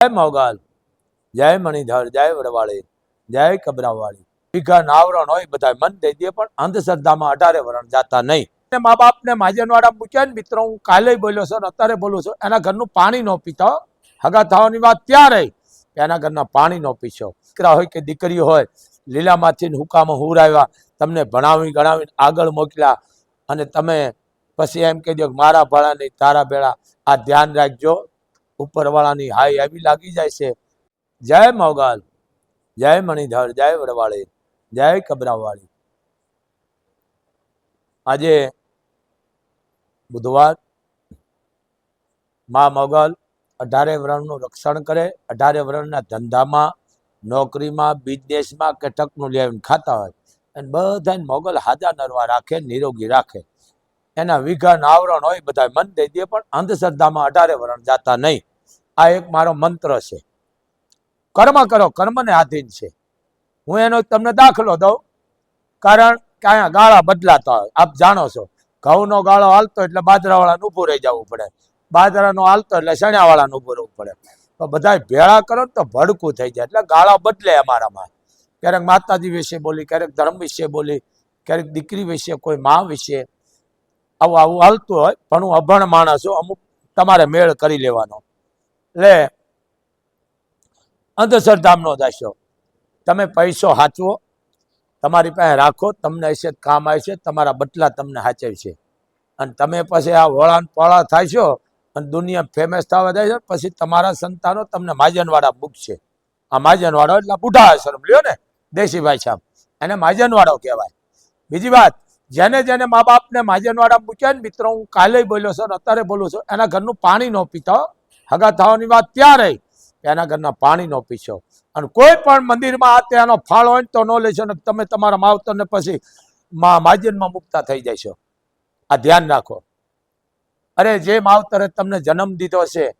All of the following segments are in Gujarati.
જય મોગાલ, જય મણિધર, જય વડવાળી, જય કબરાવાળી ભીખા નાવરણ હોય બધા મન દઈ દે, પણ અંધશ્રદ્ધામાં અઢારે વરણ જાતા નહીં. મા બાપને માજનવાડા મૂક્યા ને હું કાલે બોલ્યો છું અત્યારે બોલું છું, એના ઘરનું પાણી ન પીતો. હગા થવાની વાત ત્યારે એના ઘરના પાણી ન પીશો. દીકરા હોય કે દીકરી હોય, લીલામાંથી હુકામાં હુરાવ્યા તમને ભણાવી ગણાવીને આગળ મોકલ્યા. અને તમે પછી એમ કહી દો મારા ભાડા નહીં તારા બેડા આ ધ્યાન રાખજો. ઉપરવાળાની હાઈ એવી લાગી જાય છે. જય મોગલ. જય મણિધર. જય વડવાળી. જય કબરાવાળી આજે બુધવાર મા મોગલ અઢારે વર્ણનું રક્ષણ કરે. અઢારે વર્ણના ધંધામાં, નોકરીમાં બિઝનેસમાં કે ટકનું લેવાનું ખાતા હોય. અને બધાને મોગલ હાજા નરવા રાખે, નિરોગી રાખે. એના વિઘન આવરણ હોય બધા મન દઈ દે, પણ અંધશ્રદ્ધામાં અઢારે વરણ જાતા નહીં. આ એક મારો મંત્ર છે. કર્મ કરો, કર્મને આધીન છે. હું એનો તમને દાખલો દઉં. કારણ કે અહીંયા ગાળા બદલાતા હોય. આપ જાણો છો, ઘઉંનો ગાળો હાલતો એટલે બાજરાવાળાને ઊભું રહી જવું પડે. બાજરાનો હાલતો એટલે શણ્યાવાળાનું ઊભું રહેવું પડે. તો બધા ભેળા કરો તો ભડકું થઈ જાય. એટલે ગાળા બદલે અમારામાં. ક્યારેક માતાજી વિશે બોલી, ક્યારેક ધર્મ વિશે બોલી, ક્યારેક દીકરી વિશે, કોઈ મા વિશે આવું આવું હાલતું હોય, પણ હું અભણ માણસ છું, અમુક તમારે મેળ કરી લેવાનો. એટલે અંધશ્રદ્ધામનો દાસ્યો તમે પૈસો હાચવો, તમારી પાસે રાખો, તમને હશે, કામ આવશે, તમારા બટલા તમને હાચવશે. અને તમે પછી આ વળાન પળા થાય છો, અને દુનિયા ફેમસ થવા જાય છે, પછી તમારા સંતાનો તમને માજનવાળા મૂકશે આ માજનવાળો એટલે બુઢા આશ્રમ, લ્યો ને, દેશી સાહેબ. એને માજનવાળો કહેવાય. બીજી વાત જેને જેને મા બાપને માજનવાળા મૂક્યા ને, મિત્રો, હું કાલે બોલ્યો છું અત્યારે બોલું છું. એના ઘરનું પાણી ન પીતો. હગા થવાની વાત ત્યાં રહી એના ઘરના પાણી ન પીશો. અને કોઈ પણ મંદિરમાં આ ત્યાંનો ફાળ હોય ને તો ન લેશો, ને તમે તમારા માવતરને પછી માજનમાં મુકતા થઈ જશો. આ ધ્યાન રાખો. અરે, જે માવતરે તમને જન્મ દીધો છે,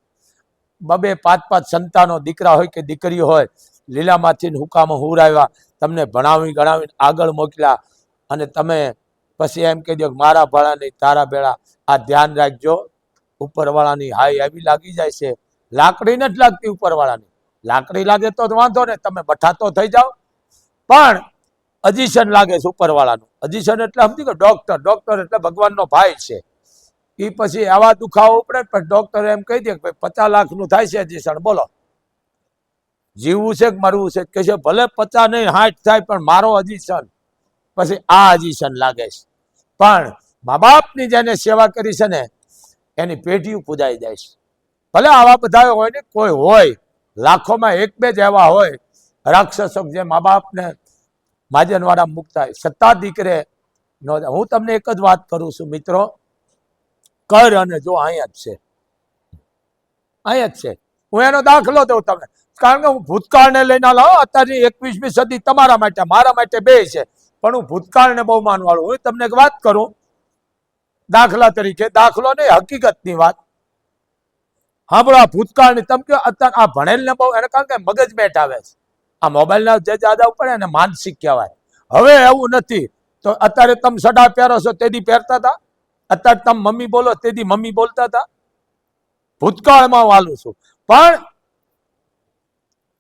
બબે પાંચ પાંચ સંતાનો દીકરા હોય કે દીકરી હોય, લીલામાંથી હુકામાં હુરાવ્યા તમને ભણાવી ગણાવીને આગળ મોકલ્યા અને તમે પછી એમ કહી દો કે મારા ભાડા નહીં, તારા ભેળા, આ ધ્યાન રાખજો. ઉપરવાળાની હાઈ એવી લાગી જાય છે. લાકડી નથી લાગતી ઉપરવાળાની. લાકડી લાગે તો વાંધો ને, તમે બઠાતો થઈ જાઓ. પણ અજીશન લાગે છે ઉપરવાળાનું. અજીશન એટલે સમજી ગયો ડોક્ટર ડોક્ટર એટલે ભગવાનનો ભાઈ છે. એ પછી આવા દુખાવો ઉપડે પણ ડોક્ટર એમ કહી દે કે ભાઈ પચાસ લાખનું થાય છે અજીશન બોલો. જીવવું છે કે મરવું છે? કે છે ભલે પચાસ નહીં હાઠ થાય, પણ મારો અજીશન પછી આ અજીશન લાગે છે. પણ મા બાપની જેને સેવા કરી છે ને, એની પેઢીઓ પૂજાઈ જાય છે. ભલે આવા બધા હોય ને, કોઈ હોય, લાખોમાં એક બે જ એવા હોય, રાક્ષસો જે મા બાપને માજનવાળા મુકતા હોય સત્તા દીકરે નો, હું તમને એક જ વાત કરું છું મિત્રો, કર અને જો અહીંયા જ છે. અહીંયા જ છે. હું એનો દાખલો દઉં તમને. કારણ કે હું ભૂતકાળને લઈને લઉં અત્યારની એકવીસમી સદી તમારા માટે, મારા માટે બે છે. પણ હું ભૂતકાળને બહુ માનવાળું હોય, તમને એક વાત કરું, દાખલા તરીકે, દાખલો નહીં, હકીકતની વાત. સાંભળો આ ભૂતકાળની તમે કહો અત્યારે આ ભણેલને બહુ, એને કારણ કે મગજ મેટ આવે છે. આ મોબાઈલના જે જાદા પડે એને માનસિક કહેવાય. હવે એવું નથી. તો અત્યારે તમે સડા પહેરો છો તેથી પહેરતા હતા? અત્યારે તમે મમ્મી બોલો તેથી મમ્મી બોલતા હતા? ભૂતકાળમાં વાલું છું. પણ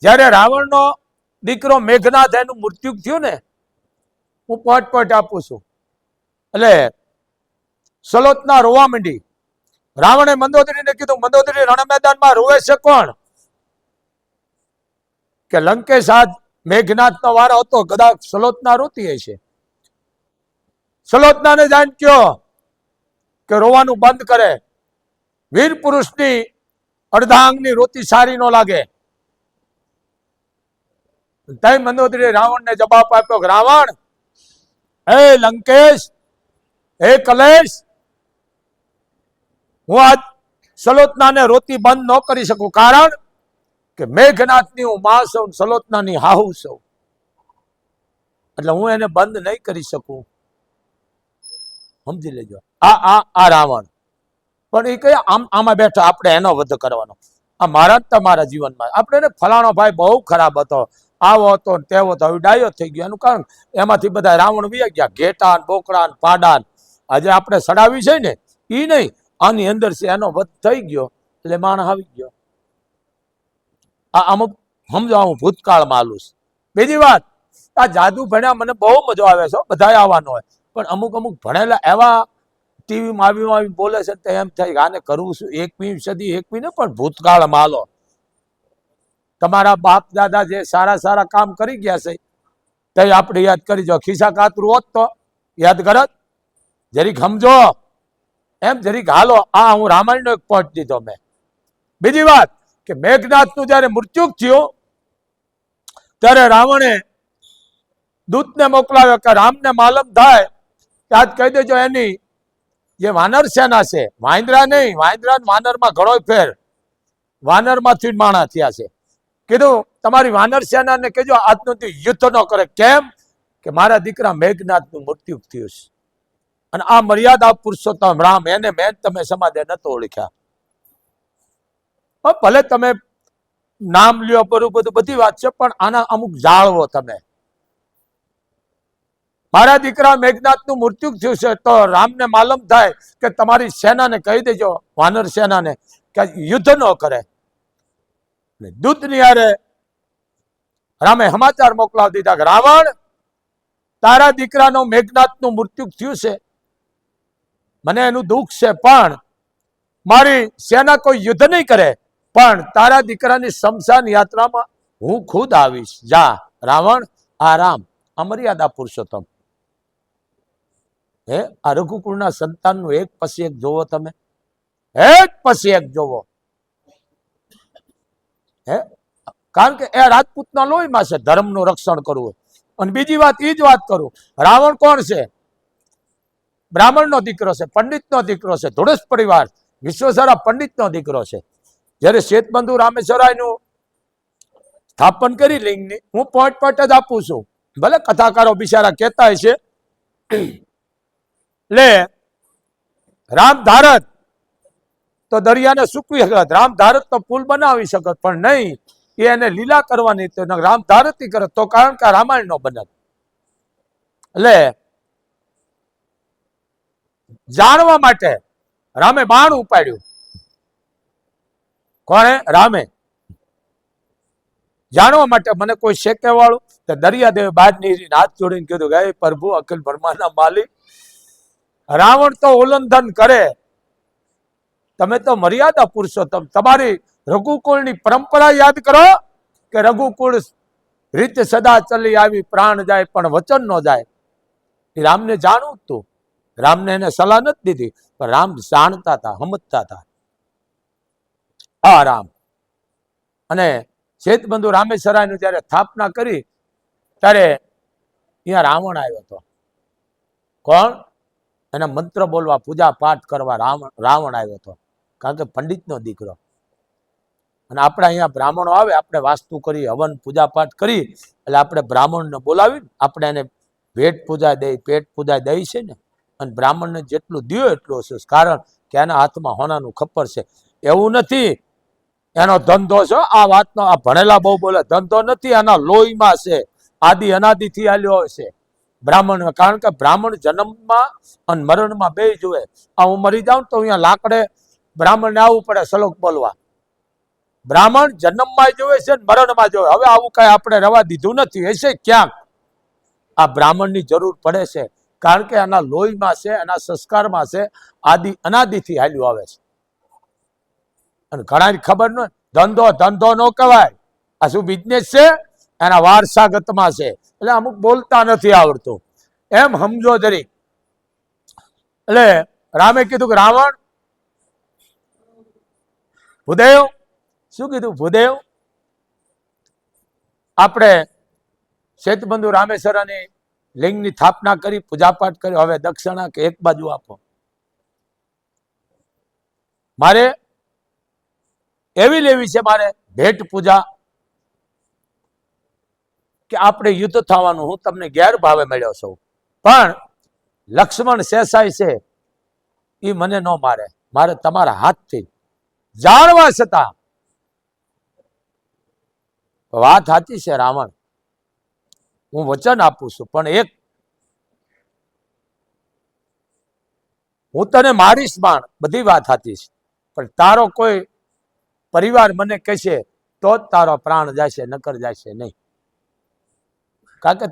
જ્યારે રાવણનો દીકરો મેઘનાથ એનું મૃત્યુ થયું ને હું પોટ પોટ આપું છું. એટલે સલોતના રોવા માંડી. રાવણે મંદોદરીને કીધું, મંદોદરી રણ મેદાનમાં રોવે છે કોણ? કે લંકેશ આજ મેઘનાથનો વારો હતો, કદાચ સલોતના રોતી હશે સલોતનાને જાણ કયો કે રોવાનું બંધ કરે. વીર પુરુષની અર્ધાંગની રોતી સારી ન લાગે. તય મંદોદરી રાવણને જવાબ આપ્યો કે, રાવણ હે લંકેશ, હે કલેશ, હું આજ સલોતનાને રોતી બંધ ન કરી શકું કારણ કે મેઘનાથની હું માં છું, સલોતનાની હાહુ છું. એટલે હું એને બંધ નહીં કરી શકું. સમજી લેજો. આ આ આ રાવણ. પણ એ કઈ આમ, આમાં બેઠા આપણે એનો વધ કરવાનો. આ મારા તમારા જીવનમાં. આપણે ફલાણો ભાઈ બહુ ખરાબ હતો. આવો હતો ને તેવો હતો હવે ડાયો થઈ ગયો. એનું કારણ એમાંથી બધા રાવણ વી ગયા. ઘેટા ને બોકડા ને પાડા ને આજે આપણે સડાવી છે ને એ નહીં. આની અંદર છે એનો વધ થઈ ગયો એટલે માણસ આવી ગયો. આ અમુક, સમજો હું ભૂતકાળમાં આલું છું. બીજી વાત, આ જાદુ ભણ્યા મને બહુ મજો આવે છે બધા આવવાનો હોય. પણ અમુક અમુક ભણેલા એવા ટીવીમાં આવી બોલે છે તો એમ થાય આને કરવું શું એકવી સદી એકવી ને પણ ભૂતકાળમાં આલો. તમારા બાપ દાદા જે સારા સારા કામ કરી ગયા છે, તે આપણે યાદ કરી જો. ખિસ્સા કાતરું હોત તો, યાદ કરત. જરીક સમજો. એમ જરીક હાલો, આ હું રામાયણનો એક પોઈન્ટ દીધો મેં. બીજી વાત કે મેઘનાથનું જ્યારે મૃત્યુ થયું, ત્યારે રાવણે દૂતને મોકલાવ્યો કે રામને માલમ થાય. કે આજ કહી દેજો એની. જે વાનર સેના છે, વાંદરા નહીં વાંદરા વાનરમાં ઘણો ફેર. વાનરમાંથી માણા થયા છે. કીધું, તમારી વાનર સેનાને કહેજો, આજનું દી યુદ્ધ ન કરે. કેમ? કે મારા દીકરા મેઘનાથનું મૃત્યુ થયું છે. અને આ મર્યાદા પુરુષોત્તમ રામ એને મેં તમે સમાજે નતો ઓળખ્યા. ભલે તમે નામ લ્યો બરું બધું, બધી વાત છે, પણ આના અમુક જાળવો તમે. મારા દીકરા મેઘનાથનું મૃત્યુ થયું છે, તો રામને માલમ થાય કે તમારી સેનાને કહી દેજો, વાનર સેનાને, કે યુદ્ધ ન કરે. ને દૂતની હારે રામે સમાચાર મોકલાવી દીધા કે, રાવણ, તારા દીકરાનો મેઘનાથનું મૃત્યુ થયું છે. મને એનું દુઃખ છે, પણ મારી સેના કોઈ યુદ્ધ નહીં કરે, પણ તારા દીકરાની શમશાન યાત્રામાં હું ખુદ આવીશ. જા, રાવણ આરામ અમર્યાદા પુરુષોત્તમ. હે, આ રઘુકુળના સંતાનનું એક પછી એક જોવો તમે. એક પછી એક જોવો. હે? કારણ કે એ રાજપૂતના લોહીમાં છે, ધર્મનું રક્ષણ કરવું અને બીજી વાત એ જ વાત કરું. રાવણ કોણ છે? બ્રાહ્મણનો દીકરો છે, પંડિતનો દીકરો છે ધોળસ પરિવાર. વિશ્વસરા પંડિતનો દીકરો છે. જ્યારે શ્વેતબંધુ રામેશ્વરાયનું સ્થાપન કરી લિંગની, હું પોઈન્ટ પોઈન્ટ જ આપું છું. ભલે કથાકારો બિચારા કહેતા છે લે, રામ ધારત. તો દરિયાને સૂકવી શકત. રામ ધારત તો પુલ બનાવી શકત, પણ નહીં. એને લીલા કરવાની તો રામ કરત. તો કારણ કે રામાયણ નો બનત એટલે જાણવા માટે રામે બાણ ઉપાડ્યું. કોણે? રામે. જાણવા માટે મને કોઈ શેકે વાળું? તો દરિયાદેવે બહાર નીકળીને હાથ જોડીને કીધું કે પ્રભુ, અખિલ બ્રહ્માના માલિક, રાવણ તો ઉલ્લંઘન કરે. તમે તો મર્યાદા પુરુષોત્તમ તમારી રઘુકુળની પરંપરા યાદ કરો કે રઘુકુળ રીત સદા ચલી આવી, પ્રાણ જાય પણ વચન ન જાય. એ રામને જાણવું જ તું. રામને એને સલાહ નથી દીધી, પણ રામ જાણતા હતા સમજતા હતા. આ રામ. અને શેતબંધુ રામેશ્વરાયનું જ્યારે સ્થાપના કરી, ત્યારે અહીંયા રાવણ આવ્યો હતો. કોણ? એના મંત્ર બોલવા પૂજા પાઠ કરવા રાવણ રાવણ આવ્યો હતો. કારણ કે પંડિતનો દીકરો. અને આપણે અહીંયા બ્રાહ્મણો આવે, આપણે વાસ્તુ કરી, હવન પૂજાપાઠ કરી, એટલે આપણે બ્રાહ્મણને બોલાવી આપણે એને ભેટ પૂજા દઈ પેટ પૂજા દઈ છે ને, અને બ્રાહ્મણને જેટલું દ્યો એટલું હશે કારણ કે એના હાથમાં હોનાનું ખપ્પર છે. એવું નથી. એનો ધંધો છે, આ વાતનો, આ ભણેલા બહુ બોલે, ધંધો નથી એના લોહીમાં છે. આદિ અનાદિથી આલ્યો છે. બ્રાહ્મણ, કારણ કે બ્રાહ્મણ જન્મમાં અને મરણમાં બે જુએ. આ હું મરી જાઉં તો અહીંયા લાકડે બ્રાહ્મણને આવવું પડે શ્લોક બોલવા. બ્રાહ્મણ જન્મમાં જોવે છે મરણમાં જોવે. હવે આવું કઈ આપણે રવા દીધું નથી. હશે ક્યાંક? આ બ્રાહ્મણની જરૂર પડે છે. કારણ કે આના લોહીમાં છે એના સંસ્કારમાં છે, આદિ અનાદિથી હાલ્યું આવે છે. અને ઘણાની ખબર ન ધંધો ધંધો ન કહેવાય. આ શું બિઝનેસ છે? એના વારસાગતમાં છે. એટલે અમુક બોલતા નથી આવડતું. એમ સમજો જરી એટલે રામે કીધું કે રાવણ ભૂદેવ, શું કીધું? ભૂદેવ? આપણે શેતબંધુ રામેશ્વરની લિંગની સ્થાપના કરી, પૂજાપાઠ કરી હવે દક્ષિણા કે એક બાજુ આપો. મારે એવી લેવી છે, મારે ભેટ પૂજા કે આપણે યુદ્ધ થવાનું, હું તમને ગેરભાવે મળ્યો છું. પણ લક્ષ્મણ શેષાઈ છે એ મને ન મારે. મારે તમારા હાથથી જાણવા છતાં. વાત સાચી છે રાવણ. હું વચન આપું છું, પણ એક હું તને મારીશ બાણ, બધી વાત સાચી છે. પણ તારો કોઈ પરિવાર મને કહેશે, તો જ તારો પ્રાણ જશે, નકર જશે નહીં. કારણ કે